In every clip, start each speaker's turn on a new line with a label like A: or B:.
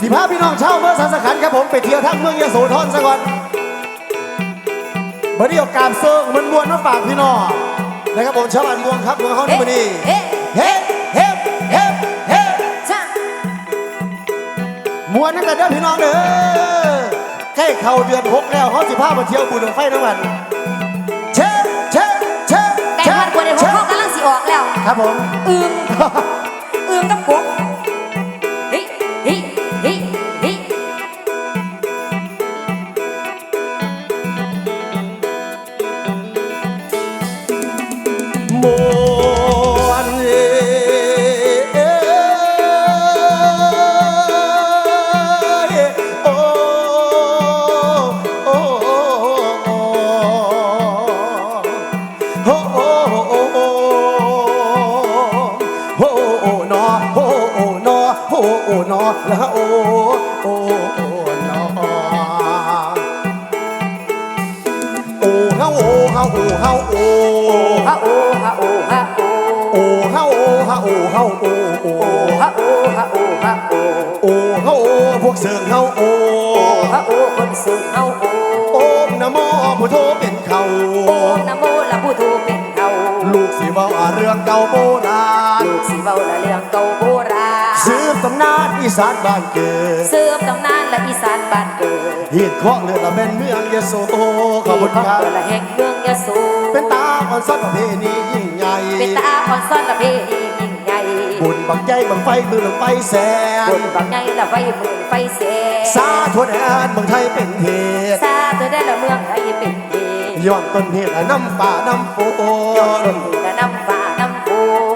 A: สิพาพี่น้องชาวเมืองสันสขันครับผมไปเที่ยวทั้งเมืองยโสธรซะก่อนวันนี้โอกาสเซิงมันมวนมาฝากพี่น้องนะครับผมชาวบ้านม่วงครับเมืองเขาในวันนี้
B: เฮ้
A: เฮ้เฮ้เฮ้เฮ้
B: จ้าม
A: วนนั่นกันเด้อพี่น้องเด้อใกล้เข้าเดือนหกแล้วเขาสิพามาเที่ยวบุญบั้งไฟทั้งวันเช่เช่เช่
B: ไก่
A: เช่
B: พันกว่าในหัวเขากำลังสิออกแล้ว
A: ครับผม
B: อึงอึงกับกบ
A: โอนะ
B: โมละผู้ทูเป็นเขา
A: ลูกสิเว้าเรื่องเก่าโบราณ
B: ลูกสิเว้าละเรื่องเก่าโบราณ
A: สืบตำนานอีสานบ้านเกิด
B: เสื่อมตำนานและอีสานบ้านเกิด
A: เหตุของเรือละเป็นเมืองยโสขอบคุณ
B: ที่
A: ครับ
B: เกิดละแห่งเมืองยะโส
A: เป็นตาอ่อนสดประเพณียิ่งใหญ่
B: เป็นตาอ่อนซ่อนละเพณียิ่งใหญ่
A: บุญบังใจบังไฟมือลงไปแส
B: บ
A: น
B: นบางใหญ่ละไฟหมื่นไฟแสน
A: สาธุแดนเมืองไทยเป็นเหตุ
B: ซาตัวได้ละเมืองไทยเป็นดี
A: ย้อนต้นเหตุและน้ำป่าน้ำฝ
B: ยอด
A: น
B: ดีละน้ำฟ้าน้ำโพ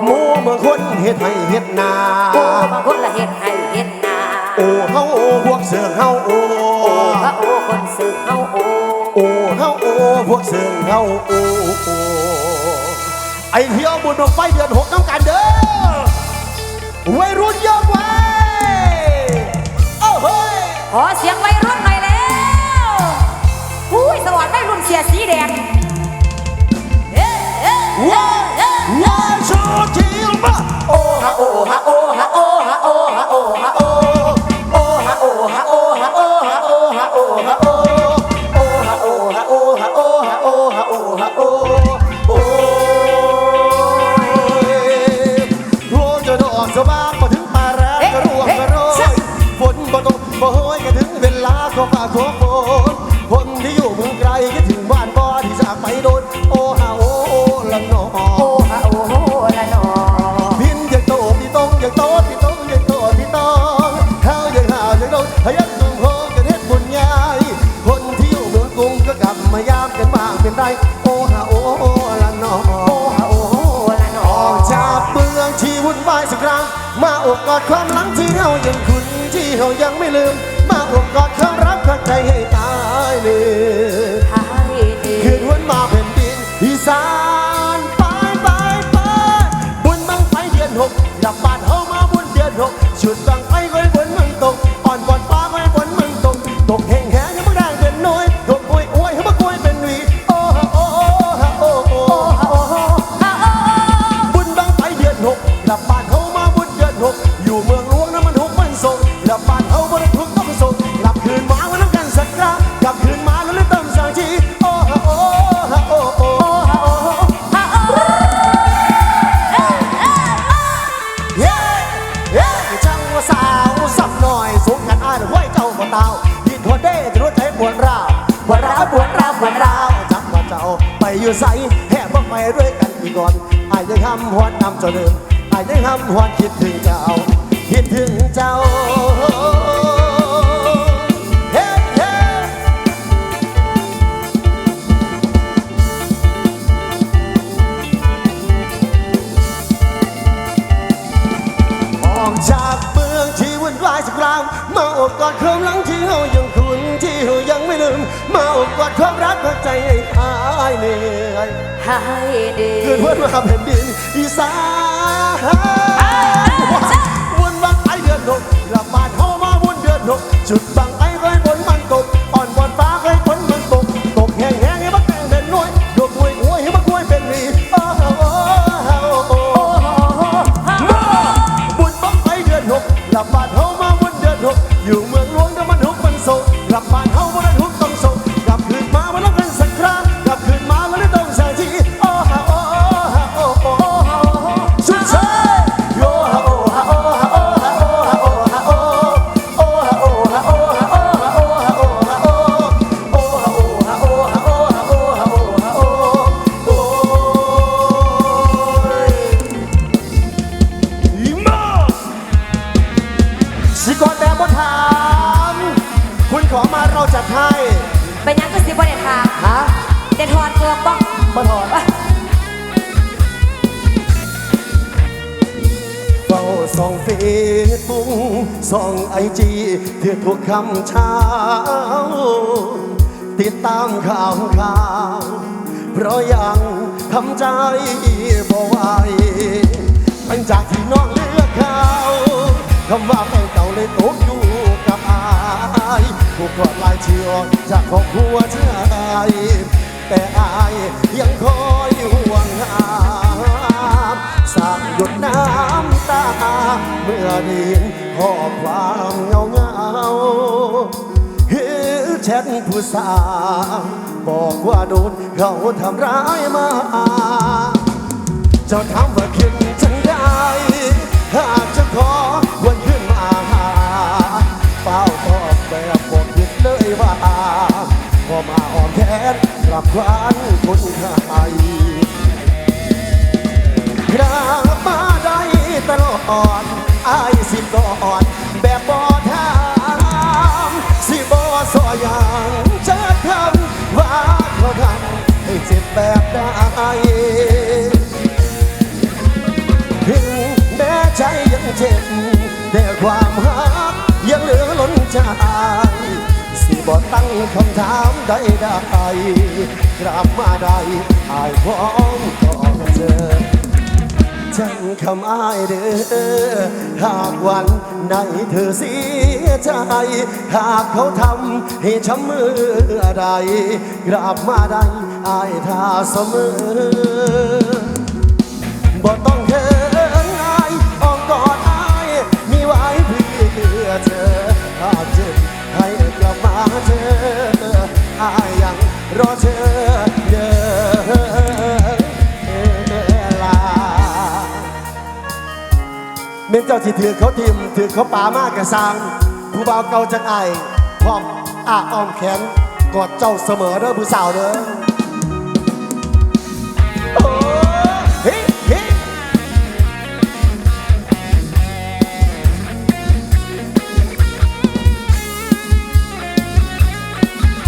A: หมู่เมืองคนเฮ็ดให้เฮ็ดนา
B: โอ้บางคนละเฮ็ดให้เฮ็ดนา
A: โอ้เฮาโอ้พวกเสืองเฮาโอ้
B: โอ้พระโอ้คนสึกเฮาโอ้
A: โอ้เฮาโอ้พวกเสืองเฮาโอ้โอ้ไอเที่ยวบุญดวงไฟเดือนหกน้ำกันเด้อวัยรุ่นยกไว้โอ้เฮ้ย
B: ขอเสียงวัยรุ่นหน่อยแล้วอุ้ ยสวัสดีรุ่นเสียสีแดงเอ๊ะเอ๊ะเอ๊ะเอ๊ะ
A: ว้าชูจิลมาโอ้ฮะโอ้ฮะโอ้ฮะโอ้ฮะโอ้ฮะโอ้ฮะโอ้โอ้ฮะโอ้ฮะโอ้ฮะโอ้ฮะโอ้ฮะโอ้ฮะโอ้โอ้ฮะโอ้ฮะโอ้ฮะโอ้ฮะโอ้ฮะโอ้ฮะโอ้โอ้โอ้จะดอกสบางมาถึงป่าแรงก็ร่วงก็โรยฝนบ่ตกบ่โหยก็ถึงเวลาขอฝากขอฝ คิดถึงบ้านบ่ที่จากไปโดน โอ้ฮะโอ้ละนอ
B: โอ้ฮะโอ้โหละนอ
A: พินยังโตที่ตรงยังโตที่ตรงยังโตที่ตองข้าวยังหาวยังโดนพยักตุงโฮกันเฮ็ดบุญใหญ่คนที่อยู่เมืองกรุงก็กลับมายามกันบ้างเป็นไรโอ้ฮะโอ้ละนอ
B: โอ้ฮะโอ้โหละน
A: อ
B: อ
A: อกจากเมืองที่วุ่นวายสักครั้งมาอกกอดความหลังที่เฮายังคุ้นที่เฮายังไม่ลืม มาอกกอดความรักข้างใจให้ตายเลย
B: ท้าย
A: 这山 วดร้าวปวดร้าวปวดร้าวปวดร้าวจักว่าเจ้าไปอยู่ใสแห่บ่ไปด้วยกันอีกก่อนอายยังทำหวนนำเจ้าเดิมอายยังทำหวนคิดถึงเจ้า คิดถึงเจ้าออกจากเมืองที่วุ่นวายสักครางมาอบกอดความหลัง ลืมมาอบกอดความรักหักใจให้หายเหนื่อย
B: หายดี
A: เกิดวันมาแผ่นดินอีสาน ให้เป็นหยังก็
B: สิบ่ได้ถาม
A: ฮะ
B: เด็ดถอดเกือบบ้อง
A: มาถอด
B: ว่า
A: เฝ้าส่องเฟซบุ๊กส่องไอจีเพื่อทุกคำเช้า ติดตามข่าวข่าว เพราะยังทำใจบ่ไหวหลังจากที่น้องเลือกเขาคำว่าแฟนเก่าเลยตกอยู่กับอาย ผู้กอดลายเชื่อจากครอบครัวชายแต่อายยังคอยห่วงหาสร้างหยดน้ำตา เมื่อด้เห็นข้อความเงาเงาๆเห็นแชทผู้สาวบอกว่าโดนเขาทำร้ายมา เจ้าถามว่าคิดจังได้หากจะขอ พอมาอ่อนแขนรับควันคนไทยกลับมาได้ตลอดอายสิบก่อดแบบบ่ถามสิบ่สออย่างจะทำว่าเขาทำให้เจ็บแบบใดถึงแม้ใจยังเจ็บแต่ความหักยังเหลือล้นใจ บ่ตั้งคำถามใดได้กลับมาได้อายพร้อมต่อเจอฉันคำอ้ายเด้อหากวันไหนเธอเสียใจ หากเขาทำให้ช้ำมือใดกลับมาได้อายท่าเสมอ จ้าที่ถือเขาทิมถือเขาป่ามากกะสร้างผู้บ่าวเก่าจังไอายพร้อมอ้าอ้อมแขนกอดเจ้าเสมอเด้อผู้สาวเด้อโอ้เฮ้เฮ้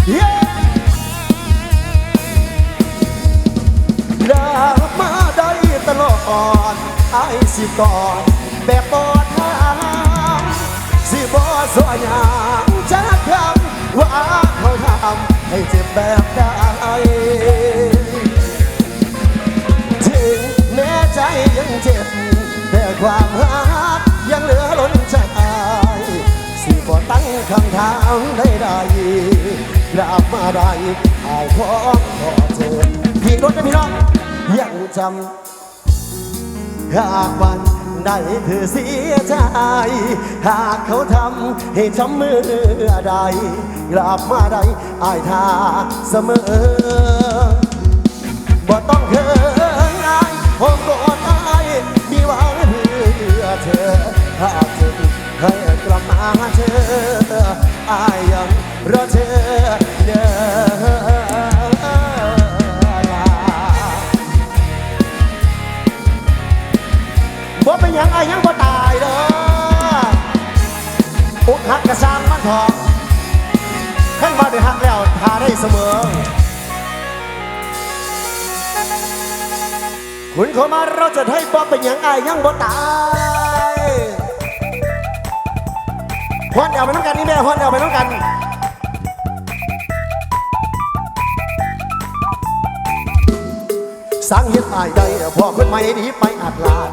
A: เย้รักมาได้ตลอดไอ้ายสิกอด แบบบอทางสิบอสวยงามจะทำว่าเขาทำให้เจ็บแบบใดถึงแม้ใจยังเจ็บ แต่ความรักยังเหลือล้นใจสิบ่ตั้งคำถามได้ได้กลับมาได้อายขอขอเธอพี่รถนะพี่น้องยังจำหากวัน ใดเธอเสียใจ หากเขาทำให้ช้ำมือใด กลับมาได้อายท่าเสมอบ่ต้องเขินอายห้องกอดอายมีหวังเพื่อเธอ หากเธอให้กลับมาเธออายยังรอเธอ ยังไอ้ยังบ่ตายเด้ออกหักกระซังมันทองขั้นมาได้หักแล้วทาได้เสมอ คุณเข้ามาเราจะให้บ่เป็นยังไอ้ยังบ่ตายฮอนเอาไปน้ำกันนี่แม่ฮอนเอาไปน้ำกันสร้างเฮ็ดอายใดพ่อคนใหม่หนีไปอาดลาด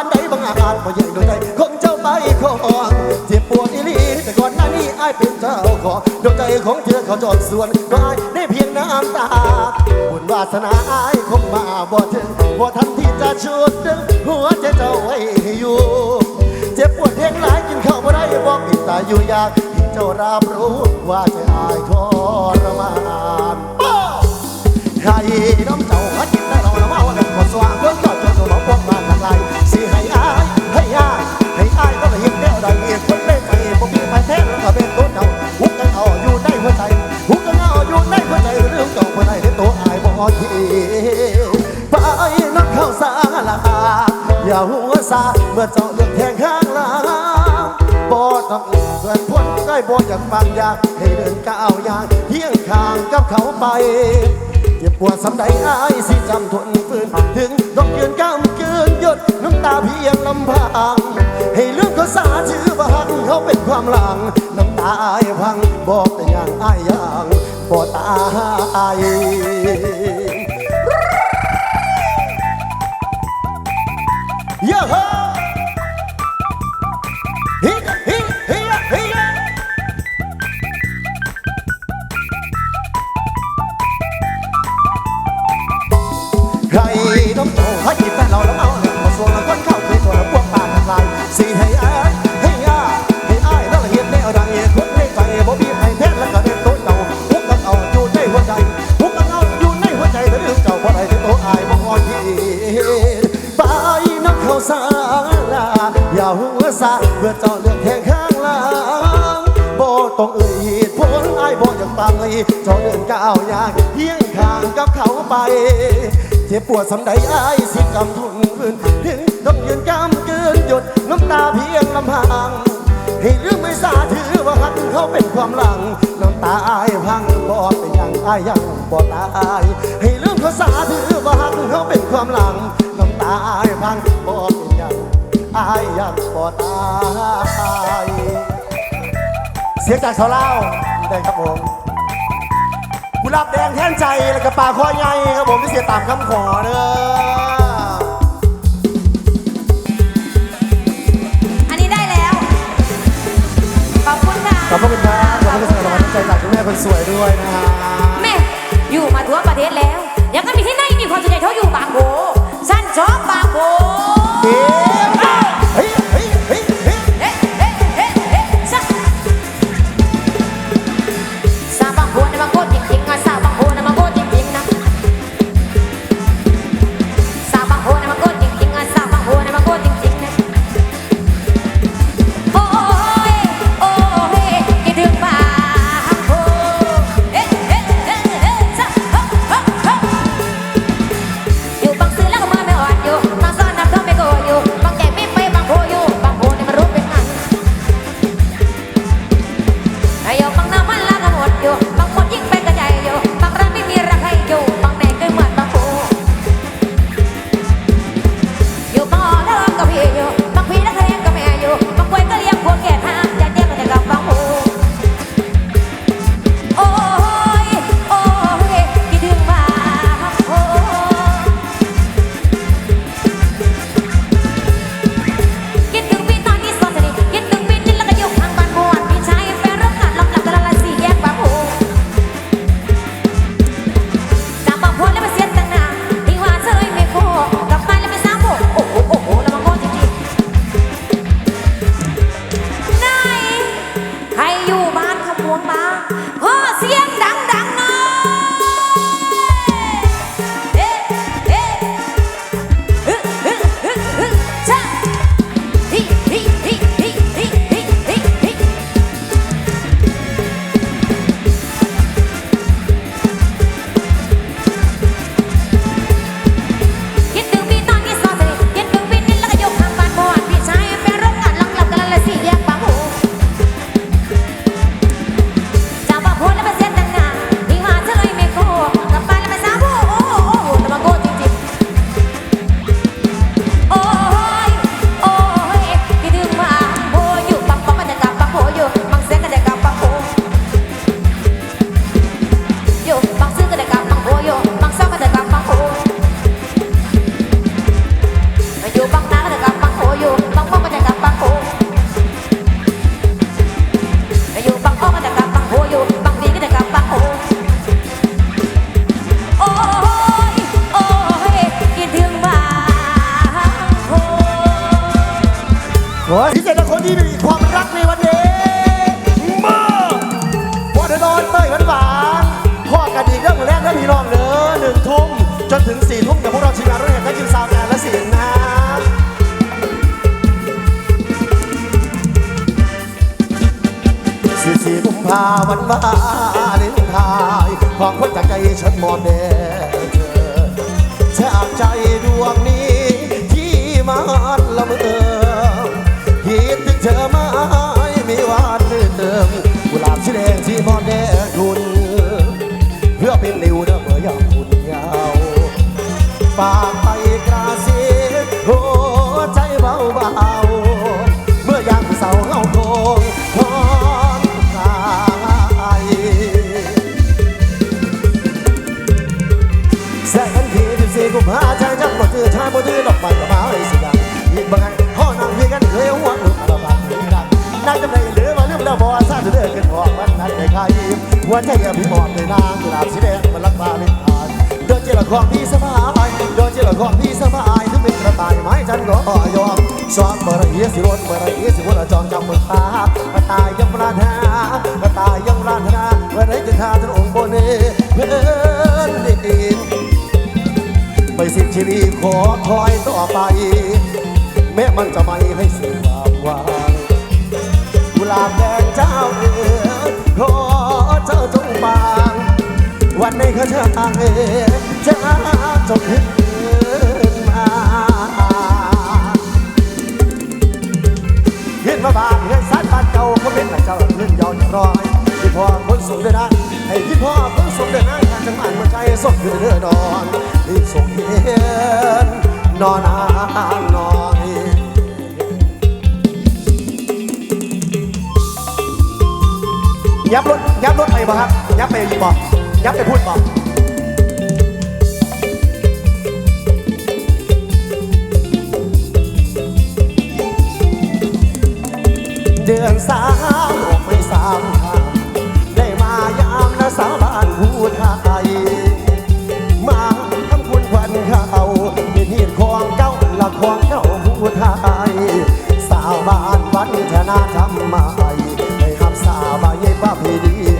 A: าวบ้านใดบางอาจบ่ใหญ่ดวงใจคงเจ้าไปของเจ็บปวดอีหลีแต่ก่อนหน้านี้อายเป็นเจ้าของดวงใจของเธอเขาจอดส่วนก็อายได้เพียงน้ำตาบุญวาสนาอายคงมาบ่ถึงบ่ทันที่จะชุดดึงหัวใจเจ้าไว้อยู่ เจ็บปวดแห้งหลายกินข้าวบ่ได้บ่ปิดตาอยู่อยากให้เจ้ารับรู้ว่าใจอายทรมานใครน้ำเจ้าหัดกินได้เรา อย่าหัวซาเมื่อเจ้าเลือกแทงข้างหลังบ่ต้องเพื่อนพ้นได้บ่อยากฟังอยากให้เดินก้าวอย่างเที่ยงข้างกับเขาไปเจ็บปวดสำใดอายสิจำทนฝืนถึงต้องยืนก้ามเกินหยดน้ำตาเพียงลำพัง ให้ลืมเขาสาชื่อบังเขาเป็นความหลัง น้ำตาอายพังบอกแต่อย่างอายอย่างบ่ตาย Oh. อย่าหัวซาเพื่อเจ้าเลือกแทงข้างหลังบ่ต้องเอ่ยเหตุผลไอ้ายบ่อยากฟังเลยเจ้าเดินก้าวอยางเที่ยงข้างกับเขาไปเจ็บปวดสำใดไอ้ายสิกำทุนคืนถึงต้องยืนกำเกินหยดน้ำตาเพียงลำพังให้ลืมไม่สาถือว่าหักเขาเป็นความหลังน้ำตาอายพังบ่เป็นอย่างอายยังบ่ตายให้ลืมเขาสาถือว่าหักเขาเป็นความหลังน้ำตาอายพังบ่เป็นอย่าง อายยังบ่ตายเสียงจากชาวเล่าวได้ครับผมกุหลาบแดงแท่นใจแล้วก็ปลาคอใหญ่ครับผมที่เสียตามคำขอเด้อ
B: อันนี้ได้แล้วขอบคุณค่ะ
A: ขอบคุณครับขอบคุณสำหรับกำลังใจจากคุณแม่คนสวยด้วยนะฮะ
B: แม่อยู่มาทั่วประเทศแล้ว ยังก็มีที่ไหนมีความสนใจเท่าอยู่บางโบฉันชอบบางโบ พิเศ
A: ษกับคนที่มีความรักในวันนี้มาพอเดินนอนเต้ยหวานหวานพ่อกันอีกเรื่องแรกเรื่องพี่น้องเด้อหนึ่งทุ่มจนถึงสี่ทุ่มกับพวกเราทีมงานรถแห่และทีมสาวงานและเสียงนะสี่สี่กุมภาวันวาเลนไทน์ความคนจากใจฉันมองแด่เธอจากใจดวงนี้ที่มันละเมอ พอแด่คุณเพื่อเป็นริวเด้อเมื่อยามคุณยาวฝากไปกระซิบหัวใจเบาเบาเมื่อยามเสาเงาโคงทอนกายแสงกันทีที่สี่กุมภาใจจับบ่ถือชายบ่ถือดอกไม้กระมาเลยสิดังอีกบางไงห้อนั่งเพียกันเคยหัวหนุ่มอาบานนี่ดังนั่งจำได้ ใครหัวใจพี่หมอนเลยนางกุหลาบสีแดงมันลักบาเลยผ่านเดินเจรของพี่สบายเดินเจรของพี่สบายถึงเป็นกระต่ายไม้จันก็ยอมสอบเมื่อไรสิรนเมื่อไรสิวนจองจำมือตากระต่ายยังปรารถนากระต่ายยังปรารถนาเมื่อไรจะทาถึงองค์บนเพื่อนดินไปสิ้นชีวิตขอคอยต่อไป แม้มันจะไม่ให้เสียความหวังกุหลาบแดงเจ้าเอ๋ ขอเจ้าจงบาง วันในข้าช่ายจะจงขึ้นมาเห็นมาบานเงินสารบ้านเก่าเขาเป็นหลักเจ้าเรื่องยาวจะรอยพี่พ่อคนสูงเดินนะให้พี่พ่อคนสูงเดินนะจังหวัดหัวใจส่งอยู่เดินนอนรีบส่งเห็นนอนนา ยับรถยับรถไปบ่ครับ ยับไปยิงบ่ยับไปพูดบ่เดือนสามออกไม่สามคำได้มายามนะสาวบ้านผู้ไทยมาทำคุณควันเขาเป็นเหตุของเก้าละของเก้าผู้ไทยสาวบ้านวันชนะทำไมให้หับสาวบายป้าพีดี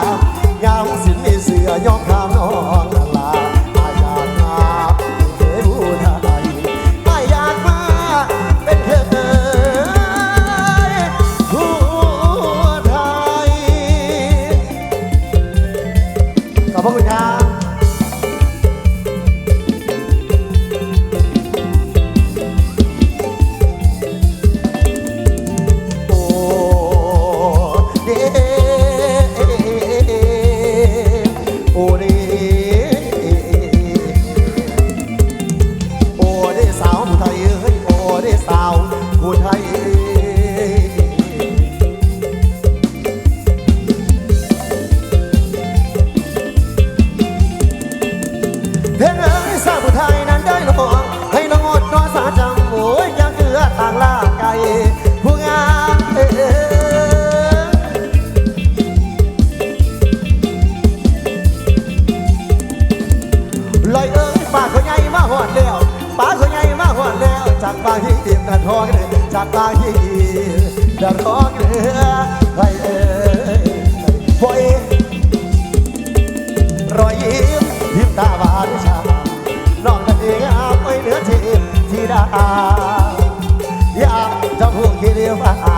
A: อยากจะพูดคิดว่า